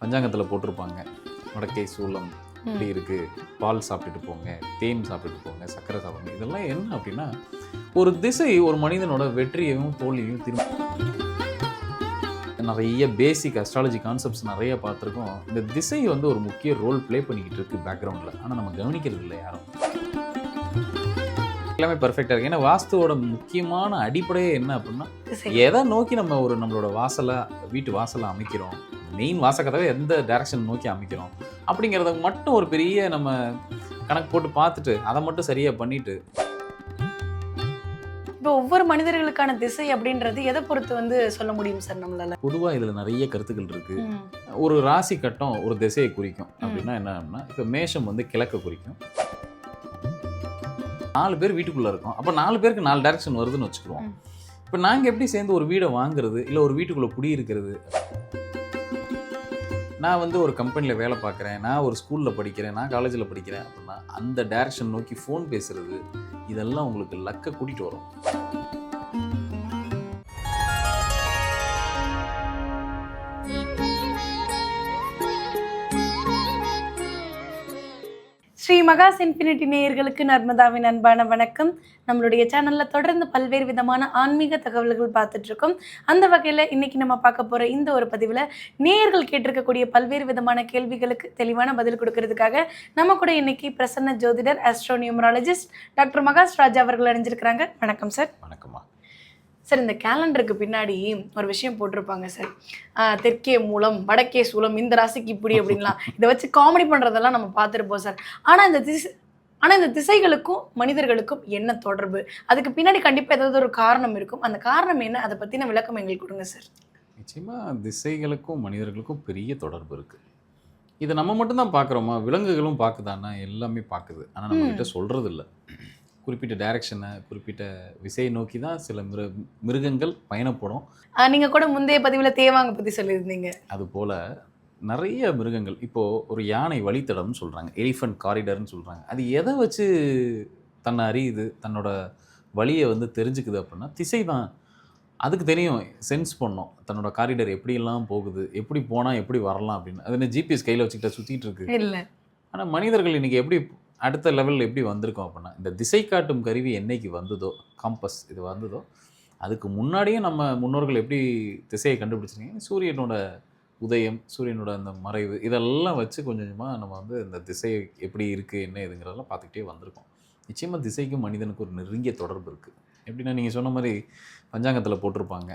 பஞ்சாங்கத்தில் போட்டிருப்பாங்க. வடக்கை சூளம் இப்படி இருக்கு. பால் சாப்பிட்டுட்டு போங்க. தேன் சாப்பிட்டுட்டு போங்க. சர்க்கரை சாப்பிடுங்க. இதெல்லாம் என்ன அப்படின்னா ஒரு திசை ஒரு மனிதனோட வெற்றியையும் தோல்வியையும் திரும்ப நிறைய பேசிக் அஸ்ட்ராலஜி கான்செப்ட்ஸ் நிறைய பார்த்துருக்கோம். இந்த திசை வந்து ஒரு முக்கிய ரோல் ப்ளே பண்ணிக்கிட்டு இருக்கு பேக்ரவுண்டில் ஆனால் நம்ம கவனிக்கிறது இல்லை யாரும். எல்லாமே பர்ஃபெக்டாக இருக்கு. ஏன்னா வாஸ்துவோட முக்கியமான அடிப்படையே என்ன அப்படின்னா. எதை நோக்கி நம்ம ஒரு நம்மளோட வாசலை வீட்டு வாசலை அமைக்கிறோம்? மெயின் வாசக்கதவை எந்த டைரக்ஷன் நோக்கி அமைக்கிறோம்? அப்படிங்கிறத மட்டும் ஒரு பெரிய நம்ம கணக்கு போட்டு பார்த்துட்டு அதை மட்டும் சரியாக பண்ணிட்டு இப்போ ஒவ்வொரு மனிதர்களுக்கான திசை அப்படின்றது எதை பொறுத்து வந்து சொல்ல முடியும் சார் நம்மளால? பொதுவாக இதில் நிறைய கருத்துக்கள் இருக்கு. ஒரு ராசி கட்டம் ஒரு திசையை குறிக்கும். அப்படின்னா என்னன்னா இப்போ மேஷம் வந்து கிழக்க குறிக்கும். நாலு பேர் வீட்டுக்குள்ள இருக்கோம். அப்போ நாலு பேருக்கு நாலு டைரக்ஷன் வருதுன்னு வச்சுக்குவோம். இப்போ நாங்கள் எப்படி சேர்ந்து ஒரு வீடை வாங்குறது இல்லை ஒரு வீட்டுக்குள்ள குடியிருக்கிறது? நான் வந்து ஒரு கம்பெனியில் வேலை பார்க்குறேன் நான் ஒரு ஸ்கூலில் படிக்கிறேன் நான் காலேஜில் படிக்கிறேன் அப்படின்னா அந்த டைரக்ஷன் நோக்கி ஃபோன் பேசுறது இதெல்லாம் உங்களுக்கு லக்கை கூட்டிகிட்டு வரும். ஸ்ரீ மகாஸ் இன்ஃபினிட்டி நேயர்களுக்கு நர்மதாவின் அன்பான வணக்கம். நம்மளுடைய சேனலில் தொடர்ந்து பல்வேறு விதமான ஆன்மீக தகவல்கள் பார்த்துட்ருக்கோம். அந்த வகையில் இன்றைக்கி நம்ம பார்க்க போகிற இந்த ஒரு பதிவில் நேயர்கள் கேட்டிருக்கக்கூடிய பல்வேறு விதமான கேள்விகளுக்கு தெளிவான பதில் கொடுக்கறதுக்காக நம்ம கூட இன்னைக்கு பிரசன்ன ஜோதிடர் astro numerologist doctor Mahas Raja அவர்கள் அணிஞ்சிருக்கிறாங்க வணக்கம் சார். வணக்கம்மா. சார் இந்த கேலண்டருக்கு பின்னாடி ஒரு விஷயம் போட்டிருப்பாங்க சார். தெற்கே மூலம் வடக்கே சூலம் இந்த ராசிக்கு இப்படி அப்படின்லாம். இதை வச்சு காமெடி பண்ணுறதெல்லாம் நம்ம பார்த்துருப்போம் சார். ஆனால் இந்த திசை ஆனால் இந்த திசைகளுக்கும் மனிதர்களுக்கும் என்ன தொடர்பு? அதுக்கு பின்னாடி கண்டிப்பாக ஏதாவது ஒரு காரணம் இருக்கும். அந்த காரணம் என்ன? அதை பற்றின விளக்கம் எங்களுக்கு கொடுங்க சார். நிச்சயமாக திசைகளுக்கும் மனிதர்களுக்கும் பெரிய தொடர்பு இருக்குது இதை நம்ம மட்டும்தான் பார்க்குறோமா? விலங்குகளும் பார்க்குதானா? எல்லாமே பார்க்குது. ஆனால் நம்ம ம். கிட்ட சொல்கிறது இல்லை குறிப்பிட்ட டைரக்ஷனை குறிப்பிட்ட விசையை நோக்கி தான் சில மிரு மிருகங்கள் பயணப்படும். ஆஹ் நீங்க கூட முந்தைய பதிவில் தேவாங்க பற்றி சொல்லியிருந்தீங்க. அதுபோல் நிறைய மிருகங்கள் இப்போது ஒரு யானை வழித்தடம்னு சொல்கிறாங்க எலிஃபண்ட் காரிடர்னு சொல்கிறாங்க அது எதை வச்சு தன்னை அறியுது தன்னோட வழியை வந்து தெரிஞ்சுக்குது அப்படின்னா திசை தான். அதுக்கு தெரியும் சென்ஸ் பண்ணோம் தன்னோட காரிடர் எப்படியெல்லாம் போகுது எப்படி போனால் எப்படி வரலாம் அப்படின்னு. அது என்ன ஜிபிஎஸ் கையில் வச்சுக்கிட்ட சுற்றிட்டு இருக்கு. இல்லை. ஆனால் மனிதர்கள் இன்னைக்கு எப்படி அடுத்த லெவலில் எப்படி வந்திருக்கோம் அப்படின்னா இந்த திசை காட்டும் கருவி என்னைக்கு வந்ததோ காம்பஸ் இது வந்ததோ அதுக்கு முன்னாடியே நம்ம முன்னோர்கள் எப்படி திசையை கண்டுபிடிச்சிருக்கீங்க? சூரியனோட உதயம் சூரியனோட அந்த மறைவு இதெல்லாம் வச்சு கொஞ்சம் கொஞ்சமாக நம்ம வந்து இந்த திசை எப்படி இருக்குது என்ன இதுங்கிறதெல்லாம் பார்த்துக்கிட்டே வந்திருக்கோம். நிச்சயமாக திசைக்கும் மனிதனுக்கு ஒரு நெருங்கிய தொடர்பு இருக்குது எப்படின்னா நீங்கள் சொன்ன மாதிரி பஞ்சாங்கத்தில் போட்டிருப்பாங்க.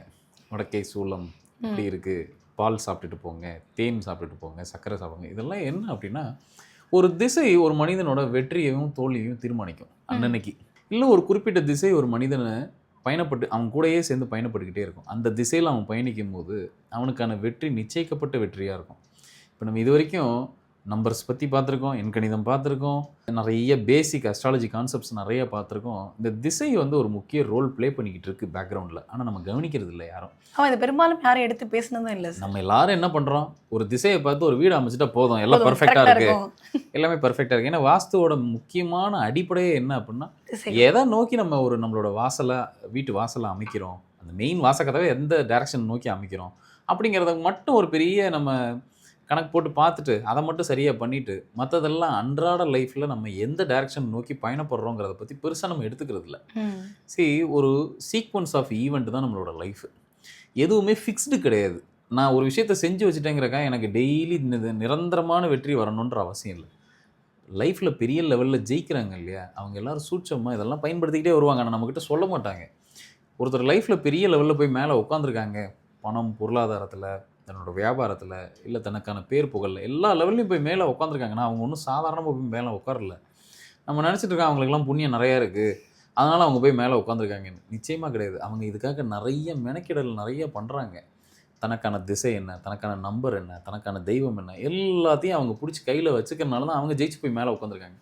வடக்கை சூளம் இப்படி இருக்குது பால் சாப்பிட்டுட்டு போங்க தேன் சாப்பிட்டுட்டு போங்க சர்க்கரை சாப்பிடுங்க. இதெல்லாம் என்ன அப்படின்னா ஒரு திசை ஒரு மனிதனோட வெற்றியையும் தோல்வியையும் தீர்மானிக்கும் அன்னன்னைக்கு. இல்லை ஒரு குறிப்பிட்ட திசை ஒரு மனிதனை பயணப்பட்டு அவன் கூடயே சேர்ந்து பயணப்பட்டுக்கிட்டே இருக்கும். அந்த திசையில் அவன் பயணிக்கும் போது அவனுக்கான வெற்றி நிச்சயிக்கப்பட்ட வெற்றியாக இருக்கும். இப்போ நம்ம இது வரைக்கும் நம்பர்ஸ் பற்றி பார்த்துருக்கோம் எண்கணிதம் பார்த்துருக்கோம் நிறைய பேசிக் அஸ்ட்ராலஜி கான்செப்ட்ஸ் நிறைய பார்த்துருக்கோம். இந்த திசை வந்து ஒரு முக்கிய ரோல் ப்ளே பண்ணிக்கிட்டு இருக்கு பேக்ரவுண்டில் ஆனால் நம்ம கவனிக்கிறது இல்லை யாரும். அவன் இது பெரும்பாலும் யாரும் எடுத்து பேசினதும் இல்லை நம்ம எல்லாரும் என்ன பண்றோம்? ஒரு திசையை பார்த்து ஒரு வீடு அமைச்சிட்டா போதும் எல்லாம் போதும், பர்ஃபெக்டா correct ஆ இருக்கு. எல்லாமே பர்ஃபெக்டா இருக்கு. ஏன்னா வாஸ்துவோட முக்கியமான அடிப்படையே என்ன அப்படின்னா. எதை நோக்கி நம்ம ஒரு நம்மளோட வாசலை வீட்டு வாசலை அமைக்கிறோம்? அந்த மெயின் வாசக்கதவை எந்த டைரக்ஷன் நோக்கி அமைக்கிறோம்? அப்படிங்கிறத மட்டும் ஒரு பெரிய நம்ம கணக்கு போட்டு பார்த்துட்டு அதை மட்டும் சரியாக பண்ணிட்டு மற்றதெல்லாம் அன்றாட லைஃப்பில் நம்ம எந்த டைரக்ஷன் நோக்கி பயணப்படுறோங்கிறத பற்றி பெருசாக நம்ம எடுத்துக்கிறது இல்லை. see ஒரு சீக்வன்ஸ் ஆஃப் ஈவெண்ட் தான் நம்மளோட லைஃப் எதுவுமே ஃபிக்ஸ்டு கிடையாது. நான் ஒரு விஷயத்தை செஞ்சு வச்சுட்டேங்கிறக்கா எனக்கு டெய்லி நிரந்தரமான வெற்றி வரணுன்ற அவசியம் இல்லை. லைஃப்பில் பெரிய லெவலில் ஜெயிக்கிறாங்க இல்லையா? அவங்க எல்லாரும் சூட்சமாக இதெல்லாம் பயன்படுத்திக்கிட்டே வருவாங்க. ஆனால் நம்மக்கிட்ட சொல்ல மாட்டாங்க. ஒருத்தர் லைஃப்பில் பெரிய லெவலில் போய் மேலே உட்காந்துருக்காங்க பணம் பொருளாதாரத்தில் தன்னோட வியாபாரத்தில் இல்லை தனக்கான பேர் புகழில் எல்லா லெவல்லையும் போய் மேலே உட்காந்துருக்காங்கன்னா அவங்க ஒன்றும் சாதாரணமாக போய் மேலே உட்காரல நம்ம நினச்சிட்டு இருக்கோம் அவங்களுக்குலாம் புண்ணியம் நிறையா இருக்குது அதனால் அவங்க போய் மேலே உட்காந்துருக்காங்கன்னு நிச்சயமாக கிடையாது. அவங்க இதுக்காக நிறைய மெனக்கிடல் நிறைய பண்ணுறாங்க தனக்கான திசை என்ன தனக்கான நம்பர் என்ன தனக்கான தெய்வம் என்ன எல்லாத்தையும் அவங்க பிடிச்சி கையில் வச்சுக்கிறனால தான் அவங்க ஜெயிச்சு போய் மேலே உட்காந்துருக்காங்க.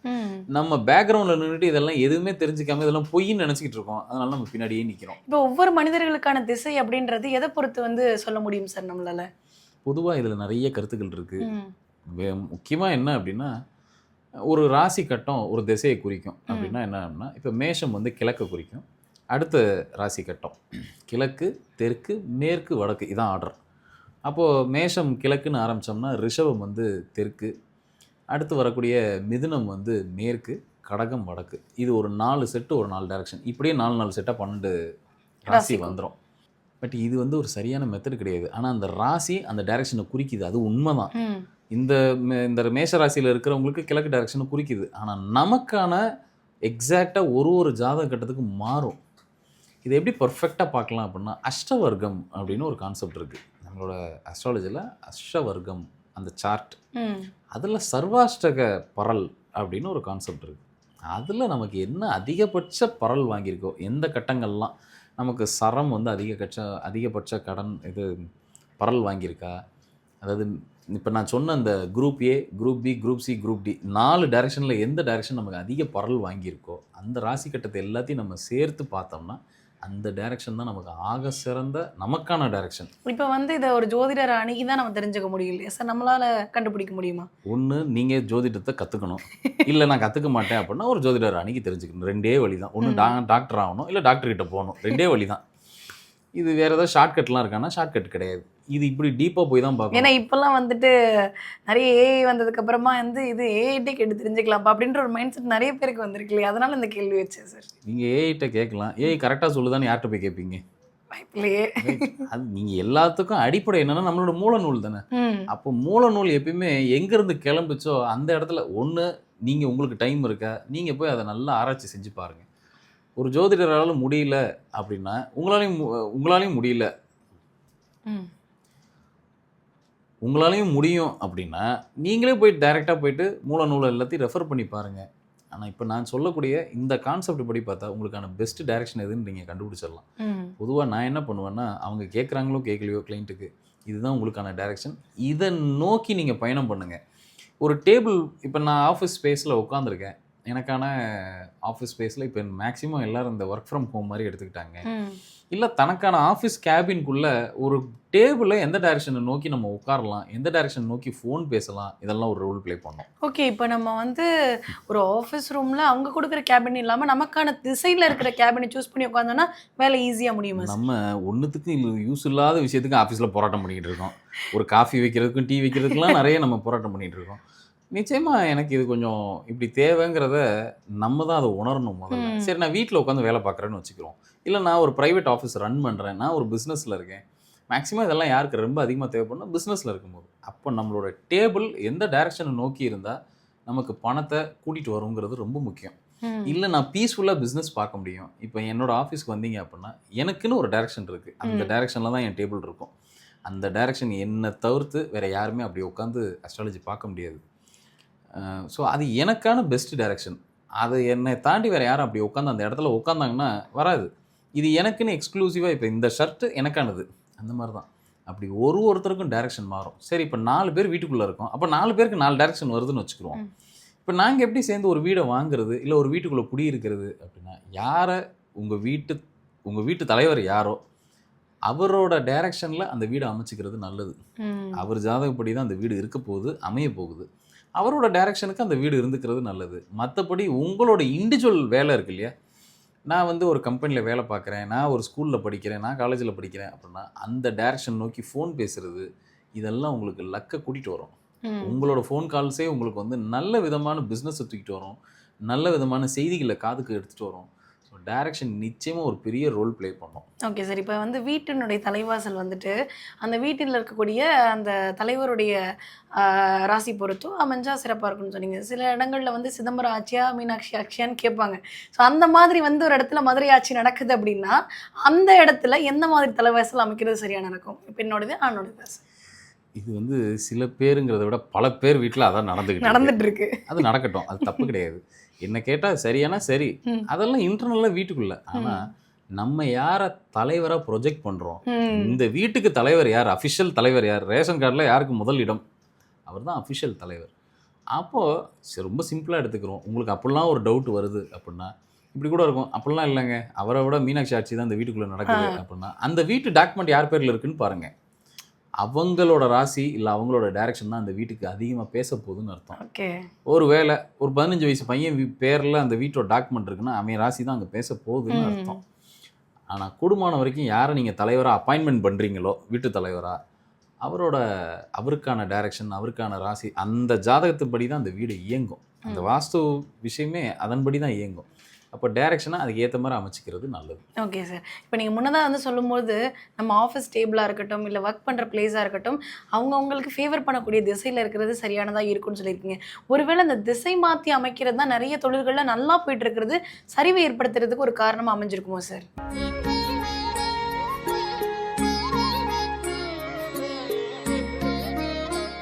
நம்ம பேக்ரவுண்டில் நின்றுட்டு இதெல்லாம் எதுவுமே தெரிஞ்சுக்காம இதெல்லாம் பொய்ன்னு நினச்சிக்கிட்டு இருக்கோம். அதனால நம்ம பின்னாடியே நிற்கிறோம் இப்போ ஒவ்வொரு மனிதர்களுக்கான திசை அப்படின்றது எதை பொறுத்து வந்து சொல்ல முடியும் சார் நம்மளால? பொதுவாக இதில் நிறைய கருத்துக்கள் இருக்குது. முக்கியமாக என்ன அப்படின்னா ஒரு ராசி கட்டம் ஒரு திசையை குறிக்கும். அப்படின்னா என்ன அப்படின்னா இப்போ மேஷம் வந்து கிழக்க குறிக்கும். அடுத்த ராசி கட்டம். கிழக்கு தெற்கு மேற்கு வடக்கு இதான் ஆர்டர் அப்போது மேஷம் கிழக்குன்னு ஆரம்பித்தோம்னா ரிஷபம் வந்து தெற்கு. அடுத்து வரக்கூடிய மிதுனம் வந்து மேற்கு கடகம் வடக்கு. இது ஒரு நாலு செட்டு ஒரு நாலு டைரக்ஷன் இப்படியே நாலு நாலு செட்டாக பன்னெண்டு ராசி. வந்துடும் பட் இது வந்து ஒரு சரியான மெத்தட் கிடையாது. ஆனால் அந்த ராசி அந்த டைரக்ஷனை குறிக்குது. அது உண்மைதான். ம். இந்த இந்த மேஷ ராசியில் இருக்கிறவங்களுக்கு கிழக்கு டைரக்ஷனை குறிக்குது. ஆனால் நமக்கான எக்ஸாக்டாக ஒரு ஒரு ஜாதக கட்டத்துக்கு மாறும். இதை எப்படி பர்ஃபெக்டாக பார்க்கலாம் அப்படின்னா அஷ்டவர்க்கம் அப்படின்னு ஒரு கான்செப்ட் இருக்குது நம்மளோட அஸ்ட்ராலஜியில் அஷ்டவர்க்கம் அந்த சார்ட் அதில் சர்வாஷ்டக பரல் அப்படின்னு ஒரு கான்செப்ட் இருக்குது அதில் நமக்கு என்ன அதிகபட்ச பரல் வாங்கியிருக்கோ எந்த கட்டங்கள்லாம் நமக்கு சரம் வந்து அதிகபட்ச அதிகபட்ச கடன் இது பரல் வாங்கியிருக்கா? அதாவது இப்போ நான் சொன்ன அந்த group A group B group C group D நாலு டைரக்ஷனில் எந்த டைரக்ஷன் நமக்கு அதிக பரல் வாங்கியிருக்கோ அந்த ராசி கட்டத்தை எல்லாத்தையும் நம்ம சேர்த்து பார்த்தோம்னா அந்த டைரக்ஷன் தான் நமக்கு ஆக சிறந்த நமக்கான டைரக்ஷன் இப்போ வந்து இதை ஒரு ஜோதிடர் அணுகி தான் நம்ம தெரிஞ்சுக்க முடியும் இல்லையா? சார் நம்மளால கண்டுபிடிக்க முடியுமா? ஒன்று நீங்கள் ஜோதிடத்தை கற்றுக்கணும் இல்லை நான் கற்றுக்க மாட்டேன் அப்படின்னா ஒரு ஜோதிடர் அன்னைக்கு தெரிஞ்சுக்கணும். ரெண்டே வழி தான் ஒன்று டா டாக்டர் ஆகணும் இல்லை டாக்டர் கிட்ட போகணும். ரெண்டே வழி தான் இது வேறு ஏதாவது ஷார்ட்கட்லாம் இருக்கான்னா ஷார்ட்கட் கிடையாது. இது இப்படி டீப்பாக போய் தான் ஏன்னா பார்க்கணும் இப்பெல்லாம் வந்துட்டு நிறைய ஏஐ வந்ததுக்கு அப்புறமா வந்து இது ஏஐட்டே கேட்டு தெரிஞ்சுக்கலாம்ப்பா அப்படின்ற ஒரு மைண்ட் செட் நிறைய பேருக்கு வந்திருக்கு இல்லையா? அதனால இந்த கேள்வி வச்சேன் சார் நீங்கள் ஏஐட்ட கேட்கலாம். ஏஐ கரெக்டாக சொல்லுதான்னு யார்கிட்ட போய் கேட்பீங்க வாய்ப்பில்லையே. அது நீங்கள் எல்லாத்துக்கும் அடிப்படை என்னன்னா நம்மளோட மூல நூல் தானே அப்போ மூல நூல் எப்பயுமே எங்கேருந்து கிளம்புச்சோ அந்த இடத்துல ஒன்று நீங்கள் உங்களுக்கு டைம் இருக்கா? நீங்கள் போய் அதை நல்லா ஆராய்ச்சி செஞ்சு பாருங்கள் ஒரு ஜோதிடரால் முடியல அப்படின்னா உங்களாலையும் உங்களாலையும் முடியல. உங்களாலையும் முடியும் அப்படின்னா நீங்களே போயிட்டு டைரெக்டாக போயிட்டு மூல நூலை எல்லாத்தையும் ரெஃபர் பண்ணி பாருங்கள் ஆனால் இப்போ நான் சொல்லக்கூடிய இந்த கான்செப்ட் படி பார்த்தா உங்களுக்கான பெஸ்ட் டைரக்ஷன் எதுன்னு நீங்கள் கண்டுபிடிச்சிடலாம். பொதுவாக நான் என்ன பண்ணுவேன்னா அவங்க கேட்குறாங்களோ கேட்கலையோ கிளைண்ட்டுக்கு இதுதான் உங்களுக்கான டைரக்ஷன் இதை நோக்கி நீங்கள் பயணம் பண்ணுங்கள் ஒரு டேபிள் இப்போ நான் ஆஃபீஸ் ஸ்பேஸில் உட்காந்துருக்கேன் எனக்கான ஆஃபீஸ் ஸ்பேஸில் இப்போ மேக்ஸிமம் எல்லாரும் இந்த ஒர்க் ஃப்ரம் ஹோம் மாதிரி எடுத்துக்கிட்டாங்க. இல்லை தனக்கான ஆஃபீஸ் கேபின்குள்ள ஒரு டேபிளில் எந்த டைரக்ஷனை நோக்கி நம்ம உட்காரலாம்? எந்த டைரக்ஷன் நோக்கி ஃபோன் பேசலாம்? இதெல்லாம் ஒரு ரோல் ப்ளே பண்ணோம். ஓகே இப்போ நம்ம வந்து ஒரு ஆஃபீஸ் ரூமில் அவங்க கொடுக்குற கேபின் இல்லாமல் நமக்கான திசையில் இருக்கிற கேபினை சூஸ் பண்ணி உட்காந்தோன்னா வேலை ஈஸியாக முடியுமா நம்ம ஒன்றுத்துக்கும் யூஸ் இல்லாத விஷயத்துக்கு ஆஃபீஸில் போராட்டம் பண்ணிக்கிட்டு இருக்கோம். ஒரு காஃபி வைக்கிறதுக்கும் டீ வைக்கிறதுக்குலாம் நிறைய நம்ம போராட்டம் பண்ணிகிட்டு இருக்கோம். நிச்சயமாக எனக்கு இது கொஞ்சம் இப்படி தேவைங்கிறத நம்ம தான் அதை உணரணும் முதல்ல. சரி நான் வீட்டில் உட்காந்து வேலை பார்க்குறேன்னு வச்சுக்கிறோம். இல்லை நான் ஒரு ப்ரைவேட் ஆஃபீஸ் ரன் பண்ணுறேன் நான் ஒரு பிஸ்னஸில் இருக்கேன். மேக்ஸிமம் இதெல்லாம் யாருக்கு ரொம்ப அதிகமாக தேவைப்படும் பிஸ்னஸில் இருக்கும்போது. அப்போ நம்மளோட டேபிள் எந்த டைரக்ஷனை நோக்கி இருந்தால் நமக்கு பணத்தை கூட்டிகிட்டு வருங்கிறது ரொம்ப முக்கியம். இல்லை நான் பீஸ்ஃபுல்லாக பிஸ்னஸ் பார்க்க முடியும். இப்போ என்னோட ஆஃபீஸ்க்கு வந்தீங்க அப்படின்னா எனக்குன்னு ஒரு டைரக்ஷன் இருக்குது அந்த. டைரக்ஷனில் தான் என் டேபிள் இருக்கும். அந்த டைரக்ஷன் என்னை தவிர்த்து வேறு யாருமே அப்படி உட்காந்து அஸ்ட்ராலஜி பார்க்க முடியாது. ஸோ அது எனக்கான பெஸ்ட் டைரக்ஷன் அது என்னை தாண்டி வேறு யாரும் அப்படி உட்காந்து அந்த இடத்துல உட்காந்தாங்கன்னா வராது. இது எனக்குன்னு எக்ஸ்க்ளூசிவாக இப்போ இந்த ஷர்ட்டு எனக்கானது. அந்த மாதிரி தான் அப்படி ஒரு ஒருத்தருக்கும் டைரக்ஷன் மாறும். சரி இப்போ நாலு பேர் வீட்டுக்குள்ளே இருக்கோம். அப்போ நாலு பேருக்கு நாலு டைரக்ஷன் வருதுன்னு வச்சுக்கிறோம். இப்போ நாங்கள் எப்படி சேர்ந்து ஒரு வீடை வாங்குறது இல்லை ஒரு வீட்டுக்குள்ளே குடியிருக்கிறது அப்படின்னா யாரை உங்கள் வீட்டு உங்கள் வீட்டு தலைவர் யாரோ அவரோட டைரக்ஷனில் அந்த வீடை அமைச்சிக்கிறது நல்லது. அவர் ஜாதகப்படி தான் அந்த வீடு இருக்க போகுது அமைய போகுது. அவரோட டைரக்ஷனுக்கு அந்த வீடு இருந்துக்கிறது நல்லது. மற்றபடி உங்களோட இண்டிவிஜுவல் வேலை இருக்கு இல்லையா? நான் வந்து ஒரு கம்பெனியில் வேலை பார்க்குறேன் நான் ஒரு ஸ்கூலில் படிக்கிறேன் நான் காலேஜில் படிக்கிறேன் அப்படின்னா அந்த டைரக்ஷன் நோக்கி ஃபோன் பேசுறது இதெல்லாம் உங்களுக்கு லக்கை கூட்டிகிட்டு வரும். உங்களோட ஃபோன் கால்ஸே உங்களுக்கு வந்து நல்ல விதமான பிஸ்னஸை தூக்கிட்டு வரும். நல்ல விதமான செய்திகளை காதுக்கு எடுத்துகிட்டு வரும். டைரக்ஷன் நிச்சயமாக ஒரு பெரிய ரோல் ப்ளே பண்ணும். ஓகே சார் இப்போ வந்து வீட்டினுடைய தலைவாசல் வந்துட்டு அந்த வீட்டில் இருக்கக்கூடிய அந்த தலைவருடைய ராசி பொறுத்தும் அமைஞ்சா சிறப்பாக இருக்கும்னு சொன்னீங்க. சில இடங்களில் வந்து சிதம்பரம் ஆட்சியா மீனாட்சி ஆட்சியான்னு கேட்பாங்க. ஸோ அந்த மாதிரி வந்து ஒரு இடத்துல மதுரை ஆட்சி நடக்குது அப்படின்னா அந்த இடத்துல எந்த மாதிரி தலைவாசல் அமைக்கிறது சரியான இருக்கும் இப்போ என்னோடது ஆணோடது இது வந்து சில பேருங்கிறத விட பல பேர் வீட்டில் அதான் நடந்துக்கிட்டு. நடந்துட்டு இருக்கு. அது நடக்கட்டும். அது தப்பு கிடையாது. என்ன கேட்டால் சரியானா சரி. அதெல்லாம் இன்டர்னலாக வீட்டுக்குள்ள. ஆனால் நம்ம யாரை தலைவராக ப்ரொஜெக்ட் பண்ணுறோம். இந்த வீட்டுக்கு தலைவர் யார்? அஃபிஷியல் தலைவர் யார்? ரேஷன் கார்டில் யாருக்கு முதல் இடம்? அவர் தான் அஃபிஷியல் தலைவர். அப்போது ரொம்ப சிம்பிளாக எடுத்துக்கிறோம். உங்களுக்கு அப்படிலாம் ஒரு டவுட் வருது அப்படின்னா இப்படி கூட இருக்கும். அப்படிலாம் இல்லைங்க. அவரை விட மீனாட்சி ஆட்சி தான் இந்த வீட்டுக்குள்ளே நடக்குது. அப்படின்னா அந்த வீட்டு டாக்குமெண்ட் யார் பேரில் இருக்குன்னு பாருங்க. அவங்களோட ராசி இல்லை அவங்களோட டைரக்ஷன் தான் அந்த வீட்டுக்கு அதிகமாக பேச போகுதுன்னு அர்த்தம். ஓகே. ஒரு வேளை ஒரு பதினஞ்சு வயசு பையன் பேர்ல அந்த வீட்டோட டாக்குமெண்ட் இருக்குன்னா அவன் ராசி தான் அங்கே பேச போகுதுன்னு. அர்த்தம். ஆனால் கூடுமான வரைக்கும் யாரை நீங்கள் தலைவராக அப்பாயின்மெண்ட் பண்ணுறீங்களோ வீட்டு தலைவராக அவரோட அவருக்கான டைரக்ஷன் அவருக்கான ராசி அந்த ஜாதகத்தின்படி தான் அந்த வீடு இயங்கும். அந்த. வாஸ்து விஷயமே அதன்படி தான் இயங்கும். அப்போ டைரக்ஷனாக அதுக்கு ஏற்ற மாதிரி அமைச்சிக்கிறது நல்லது. ஓகே சார் இப்போ நீங்கள் முன்னதாக வந்து சொல்லும்போது நம்ம ஆஃபீஸ் டேபிளாக இருக்கட்டும் இல்லை ஒர்க் பண்ணுற பிளேஸாக இருக்கட்டும் அவங்கவுங்களுக்கு ஃபேவர் பண்ணக்கூடிய திசையில் இருக்கிறது சரியானதாக இருக்கும்னு சொல்லியிருக்கீங்க. ஒருவேளை அந்த திசை மாற்றி அமைக்கிறது தான் நிறைய தொழில்களில் நல்லா போயிட்டு இருக்கிறது சரிவை ஏற்படுத்துறதுக்கு ஒரு காரணமாக அமைஞ்சிருக்குமோ சார்